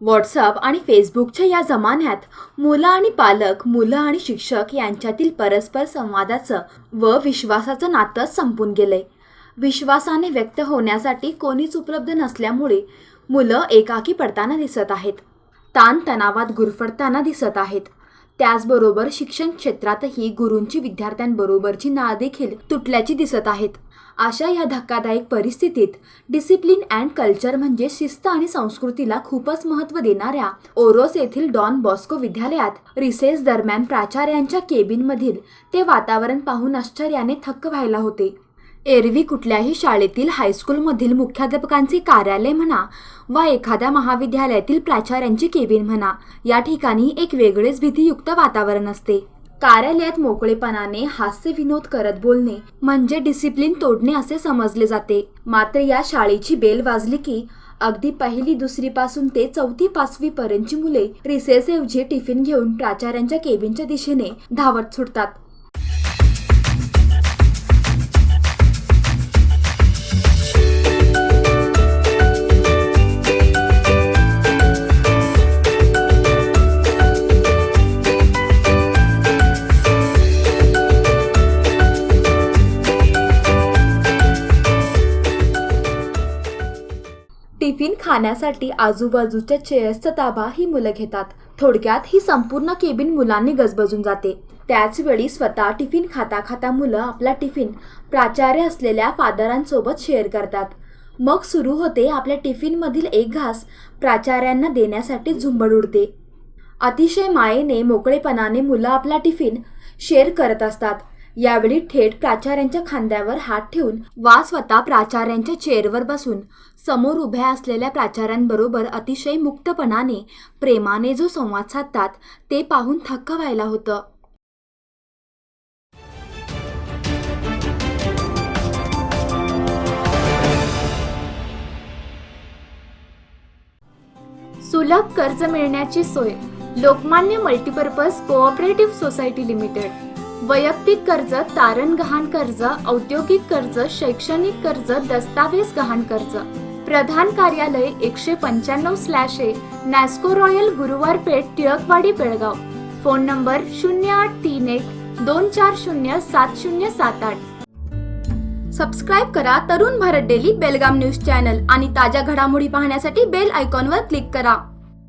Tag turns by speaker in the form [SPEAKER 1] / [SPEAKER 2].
[SPEAKER 1] WhatsApp आणि फेसबुकच्या या जमान्यात मुलं आणि पालक मुलं आणि शिक्षक यांच्यातील परस्पर संवादाचं व विश्वासाचं नातं संपून गेलंय. विश्वासाने व्यक्त होण्यासाठी कोणीच उपलब्ध नसल्यामुळे मुलं एकाकी पडताना दिसत आहेत. ताणतणावात गुरफडताना दिसत आहेत. त्याचबरोबर शिक्षण क्षेत्रातही गुरूंची विद्यार्थ्यांबरोबरची नाळ देखील तुटल्याची दिसत आहेत. अशा या धक्कादायक परिस्थितीत डिसिप्लिन अँड कल्चर म्हणजे शिस्त आणि संस्कृतीला खूपच महत्त्व देणाऱ्या ओरोस येथील डॉन बॉस्को विद्यालयात रिसेस दरम्यान प्राचार्यांच्या केबिनमधील ते वातावरण पाहून आश्चर्याने थक्क व्हायला होते. एरवी कुठल्याही शाळेतील हायस्कूलमधील मुख्याध्यापकांचे कार्यालय म्हणा वा एखाद्या महाविद्यालयातील प्राचार्यांची केबिन म्हणा या ठिकाणी एक वेगळेच भीतीयुक्त वातावरण असते. कार्यालयात मोकळेपणाने हास्य विनोद करत बोलणे म्हणजे डिसिप्लिन तोडणे असे समजले जाते. मात्र या शाळेची बेल वाजली की अगदी पहिली दुसरी पासून ते चौथी पाचवी पर्यंतची मुले रिसेसऐवजी टिफिन घेऊन प्राचार्यांच्या केबिनच्या दिशेने धावत सुटतात. टिफिन खाण्यासाठी आजूबाजूच्या चेअर्सचा ताबा ही मुलं घेतात. थोडक्यात ही संपूर्ण केबिन मुलांनी गजबजून जाते. त्याचवेळी स्वतः टिफिन खाता खाता मुलं आपला टिफिन प्राचार्य असलेल्या फादरांसोबत शेअर करतात. मग सुरू होते आपल्या टिफिनमधील एक घास प्राचार्यांना देण्यासाठी झुंबड उडते. अतिशय मायेने मोकळेपणाने मुलं आपला टिफिन शेअर करत असतात. यावेळी थेट प्राचार्यांच्या खांद्यावर हात ठेवून वा स्वतः प्राचार्यांच्या चेअरवर बसून समोर उभ्या असलेल्या प्राचार्यांबरोबर अतिशय मुक्तपणाने प्रेमाने जो संवाद साधतात ते पाहून थक्क व्हायला होतं.
[SPEAKER 2] सुलभ कर्ज मिळण्याची सोय Lokmanya multipurpose cooperative society limited. वैयक्तिक कर्ज तारण गहाण कर्ज औद्योगिक कर्ज शैक्षणिक कर्ज दस्तावेज गहाण कर्ज. प्रधान कार्यालय एकशे पंच्याण्णव स्लॅश ए Nasco royal Guruwar Peth Tilakwadi Belgaum. Phone number शून्य आठ तीन एक दोन चार शून्य सात शून्य सात आठ.
[SPEAKER 1] सबस्क्राईब करा Tarun Bharat daily Belgaum news channel आणि ताज्या घडामोडी पाहण्यासाठी बेल आयकॉनवर क्लिक करा.